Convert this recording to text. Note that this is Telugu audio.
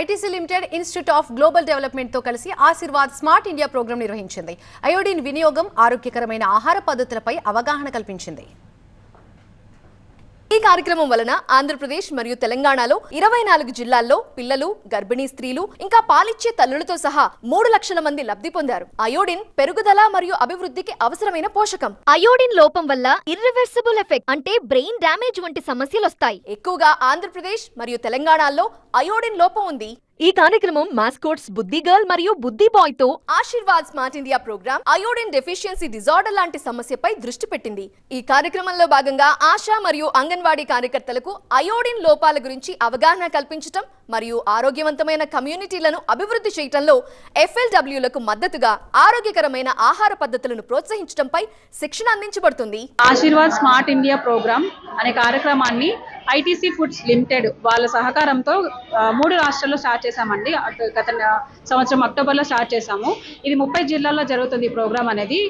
ITC limited institute of global డెవలప్మెంట్తో కలిసి ఆశీర్వాద్ స్మార్ట్ ఇండియా ప్రోగ్రాం నిర్వహించింది. అయోడిన్ వినియోగం ఆరోగ్యకరమైన ఆహార పద్ధతులపై అవగాహన కల్పించింది. కార్యక్రమం వలన ఆంధ్రప్రదేశ్ మరియు తెలంగాణలో ఇరవై నాలుగు జిల్లాల్లో పిల్లలు గర్భిణీ స్త్రీలు ఇంకా పాలిచ్చే తల్లులతో సహా మూడు లక్షల మంది లబ్ధి పొందారు. అయోడిన్ పెరుగుదల మరియు అభివృద్ధికి అవసరమైన పోషకం. అయోడిన్ లోపం వల్ల ఇర్రివర్సిబుల్ ఎఫెక్ట్ అంటే బ్రెయిన్ డ్యామేజ్ వంటి సమస్యలు వస్తాయి ఎక్కువగా ఆంధ్రప్రదేశ్ మరియు తెలంగాణలో అయోడిన్ లోపం ఉంది. ఈ కార్యక్రమం మాస్కోట్స్ బుద్ధి గర్ల్ మరియు బుద్ధి బాయ్తో Aashirvaad smart India programme iodine deficiency disorder లాంటి సమస్యపై దృష్టి పెట్టింది. ఈ కార్యక్రమంలో భాగంగా ఆశా మరియు అంగన్వాడీ కార్యకర్తలకు అయోడిన్ లోపాల గురించి అవగాహన కల్పించటం మరియు ఆరోగ్యవంతమైన కమ్యూనిటీలను అభివృద్ధి చేయటంలో ఎఫ్ఎల్డబ్ల్యూలకు మద్దతుగా ఆరోగ్యకరమైన ఆహార పద్ధతులను ప్రోత్సహించడంపై శిక్షణ అందించబడుతుంది. ఆశీర్వాద్ స్మార్ట్ ఇండియా ప్రోగ్రామ్ అనే కార్యక్రమాన్ని ఐటీసీ ఫుడ్స్ లిమిటెడ్ వాళ్ళ సహకారంతో మూడు రాష్ట్రాల్లో స్టార్ట్ చేశామండి. అటు గత సంవత్సరం అక్టోబర్లో స్టార్ట్ చేశాము. ఇది ముప్పై జిల్లాల్లో జరుగుతుంది ఈ ప్రోగ్రామ్ అనేది.